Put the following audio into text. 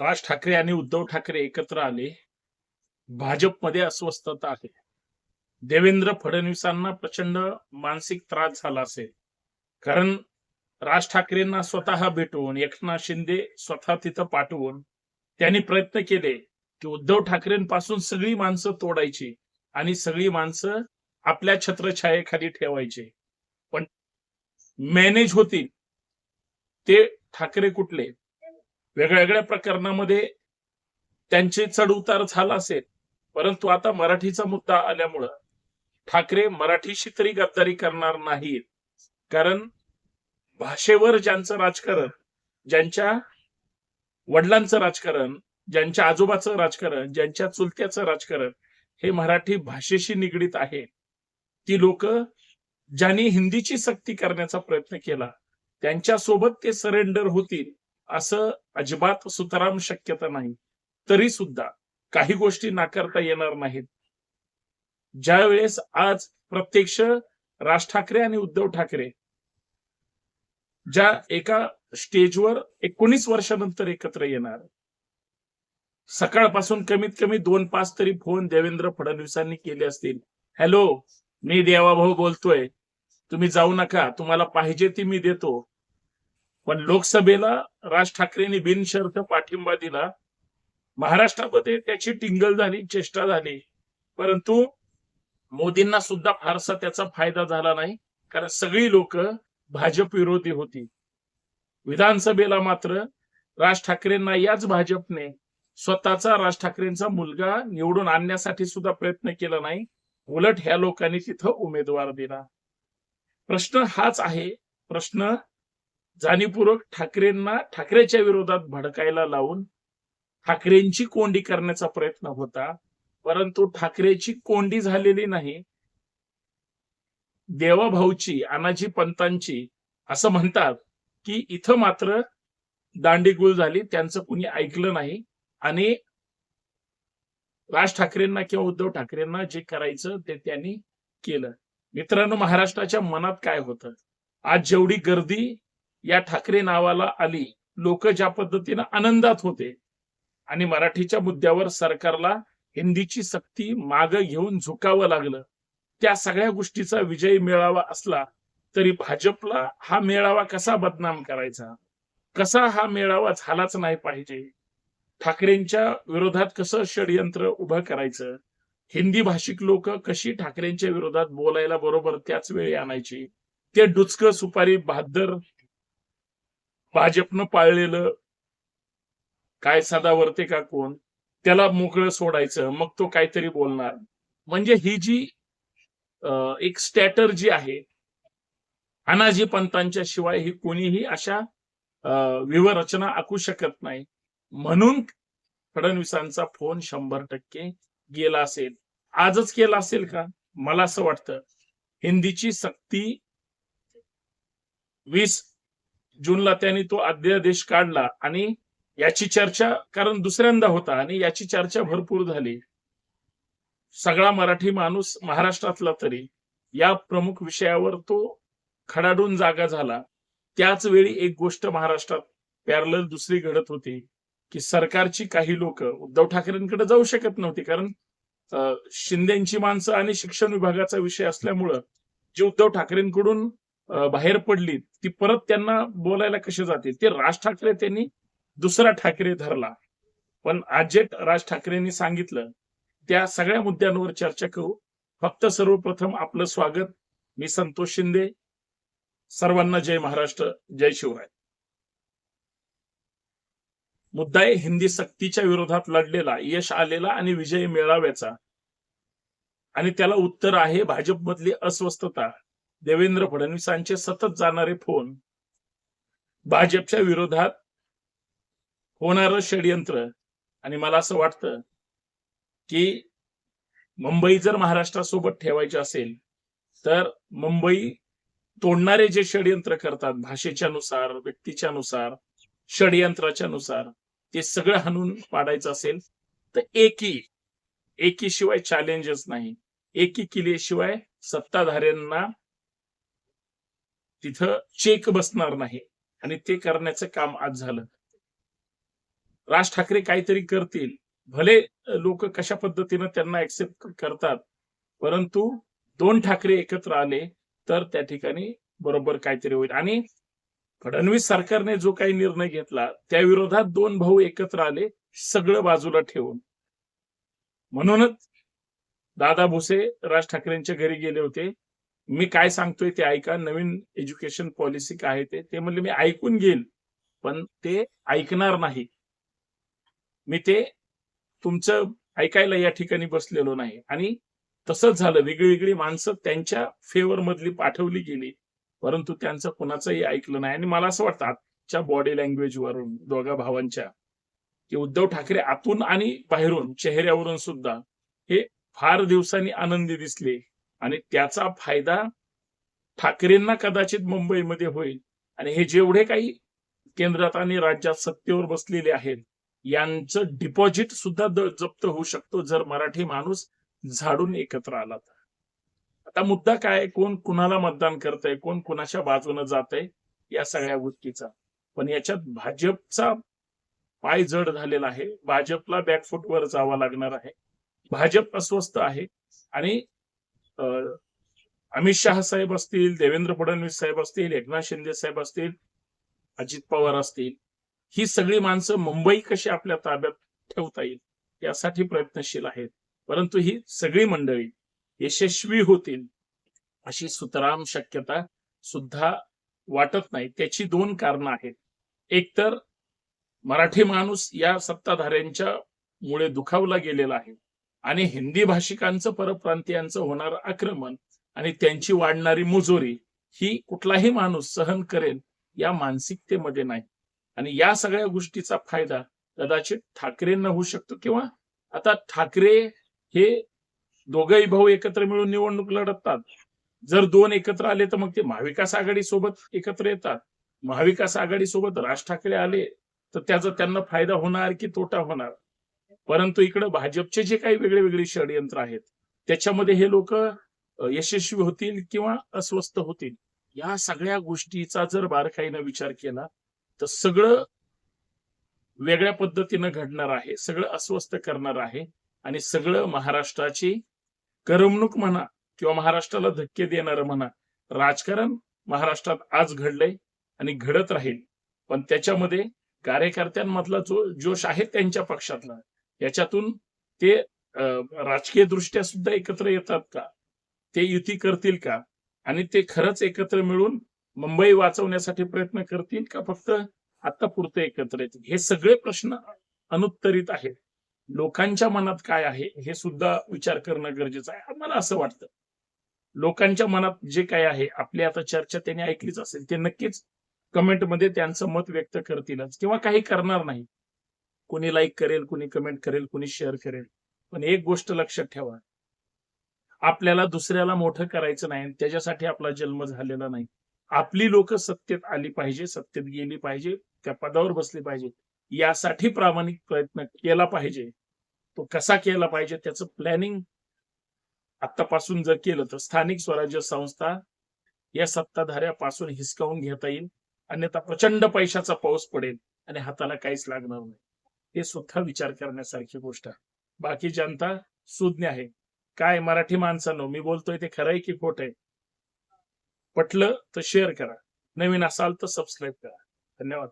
राज ठाकरे आणि उद्धव ठाकरे एकत्र आले. भाजपमध्ये अस्वस्थता आहे. देवेंद्र फडणवीसांना प्रचंड मानसिक त्रास झाला असेल. कारण राज ठाकरेंना स्वतः भेटवून एकनाथ शिंदे स्वतः तिथं पाठवून त्यांनी प्रयत्न केले की उद्धव ठाकरेंपासून सगळी माणसं तोडायची आणि सगळी माणसं आपल्या छत्रछायेखाली ठेवायचे. पण मॅनेज होतील. ते ठाकरे कुठले? वेगळ्या वेगळ्या प्रकरणामध्ये त्यांचे चढ उतार झाला असेल. परंतु आता मराठीचा मुद्दा आल्यामुळं ठाकरे मराठीशी तरी गद्दारी करणार नाहीत. कारण भाषेवर ज्यांचं राजकारण ज्यांच्या वडिलांचं राजकारण ज्यांच्या आजोबाचं राजकारण ज्यांच्या चुलत्याचं राजकारण हे मराठी भाषेशी निगडीत आहे. ती लोक ज्यांनी हिंदीची सक्ती करण्याचा प्रयत्न केला त्यांच्यासोबत ते सरेंडर होतील. असं अजिबात सुतराम शक्यता नाही. तरी सुद्धा काही गोष्टी नाकारता येणार नाहीत. ज्या वेळेस आज प्रत्यक्ष राज ठाकरे आणि उद्धव ठाकरे ज्या एका स्टेजवर एकोणीस वर्षानंतर एकत्र येणार सकाळपासून कमीत कमी दोन पाच तरी फोन देवेंद्र फडणवीसांनी केले असतील. हॅलो मी देवाभाऊ बोलतोय. तुम्ही जाऊ नका तुम्हाला पाहिजे ती मी देतो. पण लोकसभेला राज ठाकरेंनी बिनशर्त पाठिंबा दिला. महाराष्ट्रामध्ये त्याची टिंगल झाली चेष्टा झाली. परंतु मोदींना सुद्धा फारसा त्याचा फायदा झाला नाही. कारण सगळी लोक भाजप विरोधी होती. विधानसभेला मात्र राज ठाकरेंना याच भाजपने स्वतःचा राज ठाकरेंचा मुलगा निवडून आणण्यासाठी सुद्धा प्रयत्न केला नाही. उलट ह्या लोकांनी तिथं उमेदवार दिला. प्रश्न हाच आहे. प्रश्न जाणीवपूर्वक ठाकरेंना ठाकरेच्या विरोधात भडकायला लावून ठाकरेंची कोंडी करण्याचा प्रयत्न होता. परंतु ठाकरेची कोंडी झालेली नाही. देवाभाऊची अनाजी पंतांची असं म्हणतात की इथं मात्र दांडीगुळ झाली त्यांचं कुणी ऐकलं नाही. आणि राज ठाकरेंना किंवा उद्धव ठाकरेंना जे करायचं ते त्यांनी केलं. मित्रांनो महाराष्ट्राच्या मनात काय होतं? आज जेवढी गर्दी या ठाकरे नावाला आली लोक ज्या पद्धतीनं आनंदात होते आणि मराठीच्या मुद्द्यावर सरकारला हिंदीची सक्ती माग घेऊन झुकावं लागलं त्या सगळ्या गोष्टीचा विजय मिळावा असला तरी भाजपला हा मेळावा कसा बदनाम करायचा? कसा हा मेळावा झालाच नाही पाहिजे? ठाकरेंच्या विरोधात कसं षडयंत्र उभं करायचं? हिंदी भाषिक लोक कशी ठाकरेंच्या विरोधात बोलायला बरोबर त्याच वेळी आणायची? ते डुचकं सुपारी बहादर भाजपनं पाळलेलं काय सदावरते का कोण त्याला मोकळं सोडायचं मग तो काहीतरी बोलणार. म्हणजे ही जी एक स्टॅटर जी आहे अनाजी पंतांच्या शिवाय ही कोणीही अशा विवरचना आखू शकत नाही. म्हणून फडणवीसांचा फोन शंभर टक्के गेला असेल. आजच केला असेल का? मला असं वाटतं. हिंदीची सक्ती वीस जूनला त्यांनी तो अध्यादेश काढला आणि याची चर्चा कारण दुसऱ्यांदा होता आणि याची चर्चा भरपूर झाली. सगळा मराठी माणूस महाराष्ट्रातला तरी या प्रमुख विषयावर तो खडाडून जागा झाला. त्याच वेळी एक गोष्ट महाराष्ट्रात पॅरल दुसरी घडत होती की सरकारची काही लोक उद्धव ठाकरेंकडे जाऊ शकत नव्हती कारण शिंदेची माणसं आणि शिक्षण विभागाचा विषय असल्यामुळं जे उद्धव ठाकरेंकडून बाहेर पडली ती परत त्यांना बोलायला कसे जाते? ते राज ठाकरे त्यांनी दुसरा ठाकरे धरला. पण आज जे राज ठाकरेंनी सांगितलं त्या सगळ्या मुद्द्यांवर चर्चा करू. फक्त सर्वप्रथम आपलं स्वागत. मी संतोष शिंदे. सर्वांना जय महाराष्ट्र जय शिवराय. मुद्दा आहे हिंदी सक्तीच्या विरोधात लढलेला यश आलेला आणि विजय मिळाव्याचा. आणि त्याला उत्तर आहे भाजपमधली अस्वस्थता. देवेंद्र फडणवीसांचे सतत जाणारे फोन भाजपच्या विरोधात होणारं षडयंत्र. आणि मला असं वाटतं की मुंबई जर महाराष्ट्रासोबत ठेवायची असेल तर मुंबई तोडणारे जे षडयंत्र करतात भाषेच्या नुसार व्यक्तीच्या नुसार षडयंत्राच्या नुसार ते सगळं हाणून पाडायचं असेल तर एकी एकी शिवाय चॅलेंजच नाही. एकी केल्याशिवाय सत्ताधाऱ्यांना तिथं चेक बसणार नाही. आणि ते करण्याचं काम आज झालं. राज ठाकरे काहीतरी करतील. भले लोक कशा पद्धतीनं त्यांना ऍक्सेप्ट करतात परंतु दोन ठाकरे एकत्र आले तर त्या ठिकाणी बरोबर काहीतरी होईल. आणि फडणवीस सरकारने जो काही निर्णय घेतला त्या विरोधात दोन भाऊ एकत्र आले सगळं बाजूला ठेवून. म्हणूनच दादा भुसे राज ठाकरेंच्या घरी गेले होते. मी काय सांगतोय ते ऐका. नवीन एज्युकेशन पॉलिसी काय आहे ते ते म्हणले मी ऐकून घेईल पण ते ऐकणार नाही. मी ते तुमचं ऐकायला या ठिकाणी बसलेलो नाही. आणि तसंच झालं. वेगळी वेगळी माणसं त्यांच्या फेवर मधली पाठवली गेली परंतु त्यांचं कुणाचंही ऐकलं नाही. आणि मला असं वाटतं आजच्या बॉडी लँग्वेजवरून दोघा भावांच्या की उद्धव ठाकरे आतून आणि बाहेरून चेहऱ्यावरून सुद्धा हे फार दिवसांनी आनंदी दिसले. आणि त्याचा फायदा ठाकरेंना कदाचित मुंबईमध्ये होईल. आणि हे जेवढे काही केंद्रात आणि राज्यात सत्तेवर बसलेले आहेत यांचं डिपॉझिट सुद्धा जप्त होऊ शकतो जर मराठी माणूस झाडून एकत्र आला तर. आता मुद्दा काय आहे? कोण कुणाला मतदान करतंय? कोण कुणाच्या बाजूने जात आहे या सगळ्या गोष्टीचा. पण याच्यात भाजपचा पाय जड झालेला आहे. भाजपला बॅकफुटवर जावं लागणार आहे. भाजप अस्वस्थ आहे. आणि अमित शहा साहेब असतील देवेंद्र फडणवीस साहेब असतील एकनाथ शिंदे साहेब असतील अजित पवार असतील ही सगळी माणसं मुंबई कशी आपल्या ताब्यात ठेवता येईल यासाठी प्रयत्नशील आहेत. परंतु ही सगळी मंडळी यशस्वी होतील अशी सुतराम शक्यता सुद्धा वाटत नाही. त्याची दोन कारणं आहेत. एक तर मराठी माणूस या सत्ताधाऱ्यांच्या मुळे दुखावला गेलेला आहे. आणि हिंदी भाषिकांचं परप्रांतीयांचं होणारं आक्रमण आणि त्यांची वाढणारी मुजोरी ही कुठलाही माणूस सहन करेल या मानसिकतेमध्ये नाही. आणि या सगळ्या गोष्टीचा फायदा कदाचित ठाकरेंना होऊ शकतो किंवा आता ठाकरे हे दोघही भाऊ एकत्र मिळून निवडणूक लढतात. जर दोन एकत्र आले तर मग ते महाविकास आघाडी सोबत एकत्र येतात. महाविकास आघाडी सोबत राज ठाकरे आले तर त्याचा त्यांना फायदा होणार की तोटा होणार? परंतु इकडे भाजपचे जे काही वेगळे वेगळे षडयंत्र आहेत त्याच्यामध्ये हे लोक यशस्वी होतील किंवा अस्वस्थ होतील या सगळ्या गोष्टीचा जर बारकाईनं विचार केला तर सगळं वेगळ्या पद्धतीनं घडणार आहे सगळं अस्वस्थ करणार आहे आणि सगळं महाराष्ट्राची करमणूक म्हणा किंवा महाराष्ट्राला धक्के देणारं म्हणा राजकारण महाराष्ट्रात आज घडलंय आणि घडत राहील. पण त्याच्यामध्ये कार्यकर्त्यांमधला जो जोश आहे त्यांच्या पक्षातला याच्यातून ते अं, राजकीय दृष्ट्या सुद्धा एकत्र येतात का? ते युती करतील का? आणि ते खरंच एकत्र मिळून मुंबई वाचवण्यासाठी प्रयत्न करतील का? फक्त आता पुरते एकत्र येतील? हे सगळे प्रश्न अनुत्तरित आहेत. लोकांच्या मनात काय आहे हे सुद्धा विचार करणं गरजेचं आहे. मला असं वाटतं. लोकांच्या मनात जे काय आहे आपली आता चर्चा त्यांनी ऐकलीच असेल ते नक्कीच कमेंटमध्ये त्यांचं मत व्यक्त करतीलच किंवा काही करणार नाही. कोणी लाईक करेल कोणी कमेंट करेल कोणी शेअर करेल. पण एक गोष्ट लक्षात ठेवा. आपल्याला दुसऱ्याला मोठं करायचं नाही त्याच्यासाठी आपला जन्म झालेला नाही. आपली लोक सत्तेत आली पाहिजे सत्तेत गेली पाहिजे त्या पदावर बसली पाहिजे. यासाठी प्रामाणिक प्रयत्न केला पाहिजे. तो कसा केला पाहिजे त्याचं प्लॅनिंग आतापासून जर केलं तर स्थानिक स्वराज्य संस्था या सत्ताधाऱ्यापासून हिसकावून घेता येईल. अन्यथा प्रचंड पैशाचा पाऊस पडेल आणि हाताला काहीच लागणार नाही. हे सुद्धा विचार करण्यासारखी गोष्ट. आहे बाकी जनता सुज्ञ आहे. काय मराठी माणसानं मी बोलतोय ते खरंय की खोट आहे? पटलं तर शेअर करा. नवीन असाल तर सबस्क्राईब करा. धन्यवाद.